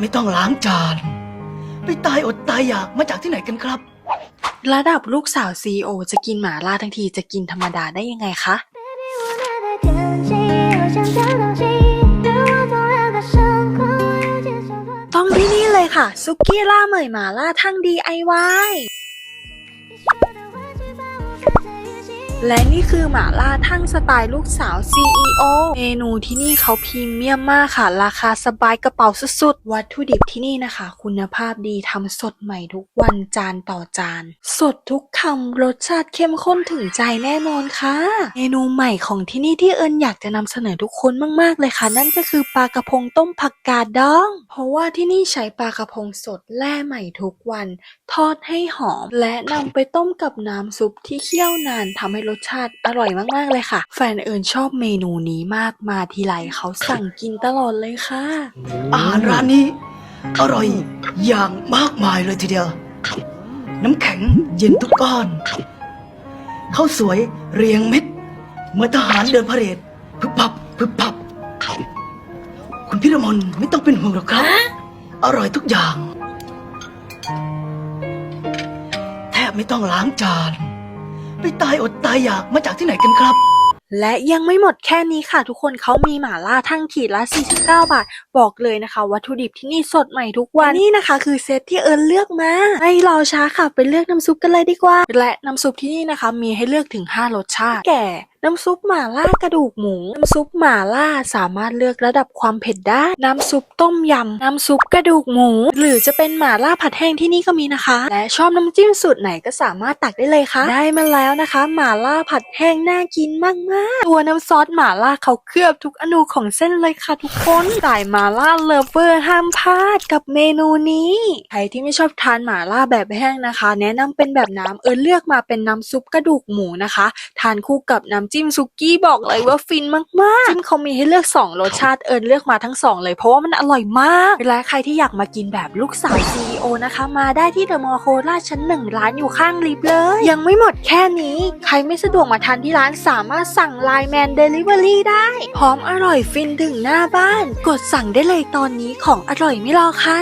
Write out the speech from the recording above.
ไม่ต้องล้างจาน ไปตายอดตายอยากมาจากที่ไหนกันครับ ระดับลูกสาวซีโอจะกินหมาล่าทั้งทีจะกินธรรมดาได้ยังไงคะต้องที่นี่เลยค่ะ ซุกี้ล่าเหมยหมาล่าทั้ง DIY และนี่คือหมาล่าทั้งสไตล์ลูกสาว CEO เมนูที่นี่เขาพรีเมียมมากค่ะ ราคาสบายกระเป๋าสุดๆ วัตถุดิบที่นี่นะคะ คุณภาพดีทำสดใหม่ทุกวันจานต่อจาน สดทุกคำรสชาติเข้มข้นถึงใจแน่นอนค่ะ เมนูใหม่ของที่นี่ที่เอิญอยากจะนำเสนอทุกคนมากๆเลยค่ะ นั่นก็คือปลากระพงต้มผักกาดดอง เพราะว่าที่นี่ใช้ปลากระพงสดแล่ใหม่ทุกวัน ทอดให้หอม และนำไปต้มกับน้ำซุปที่เคี่ยวนานทำให้รสชาติอร่อยมากๆเลยค่ะ แฟนเอิญชอบเมนูนี้มากมาทีไรเขาสั่งกินตลอดเลยค่ะ อาหารร้านนี้ อร่อยอย่างมากมายเลยทีเดียว น้ำแข็งเย็นทุกก้อนข้าวสวยเรียงเม็ดเหมื่อนทหารเดินพาเหรดพึบพับพึบพับ คุณพิรมนไม่ต้องเป็นห่วงหรอกครับ อร่อยทุกอย่าง แทบไม่ต้องล้างจาน ไปตายอดตายอยากมาจากที่ไหนกันครับ และยังไม่หมดแค่นี้ค่ะทุกคนเขามีหมาล่าทั้งขีดละ 49 บาท บอกเลยนะคะ วัตถุดิบที่นี่สดใหม่ทุกวันนี่นะคะ คือเซตที่เอิญเลือกมาไม่รอช้าค่ะไปเลือกน้ำซุปกันเลยดีกว่า และน้ำซุปที่นี่นะคะ มีให้เลือกถึง 5 รสชาติ แก่น้ำซุปหม่าล่ากระดูกหมู น้ำซุปหม่าล่าสามารถเลือกระดับความเผ็ดได้ น้ำซุปต้มยำ น้ำซุปกระดูกหมู หรือจะเป็นหม่าล่าผัดแห้งที่นี่ก็มีนะคะ และชอบน้ำจิ้มสูตรไหนก็สามารถตักได้เลยค่ะ ได้มาแล้วนะคะ หม่าล่าผัดแห้งน่ากินมากๆ ตัวน้ำซอสหม่าล่าเขาเคลือบทุกอนูของเส้นเลยค่ะทุกคนสายหม่าล่าเลิฟเวอร์ห้ามพลาดกับเมนูนี้ ใครที่ไม่ชอบทานหม่าล่าแบบแห้งนะคะ แนะนำเป็นแบบน้ำเอิญเลือกมาเป็นน้ำซุปกระดูกหมูนะคะ ทานคู่กับน้ำจิ้มซุกี้บอกเลยว่าฟินมากๆจิ้มเขามีให้เลือก 2 รสชาติเอิญเลือกมาทั้ง 2 เลยเพราะว่ามันอร่อยมากและใครที่อยากมากินแบบลูกสาว CEO นะคะ มาได้ที่เดอะมอลล์โคราชชั้นหนึ่งร้านอยู่ข้างลิฟต์เลย ยังไม่หมดแค่นี้ ใครไม่สะดวกมาทานที่ร้านสามารถสั่งไลน์แมนเดลิเวอรี่ได้ พร้อมอร่อยฟินถึงหน้าบ้าน กดสั่งได้เลยตอนนี้ของอร่อยไม่รอใคร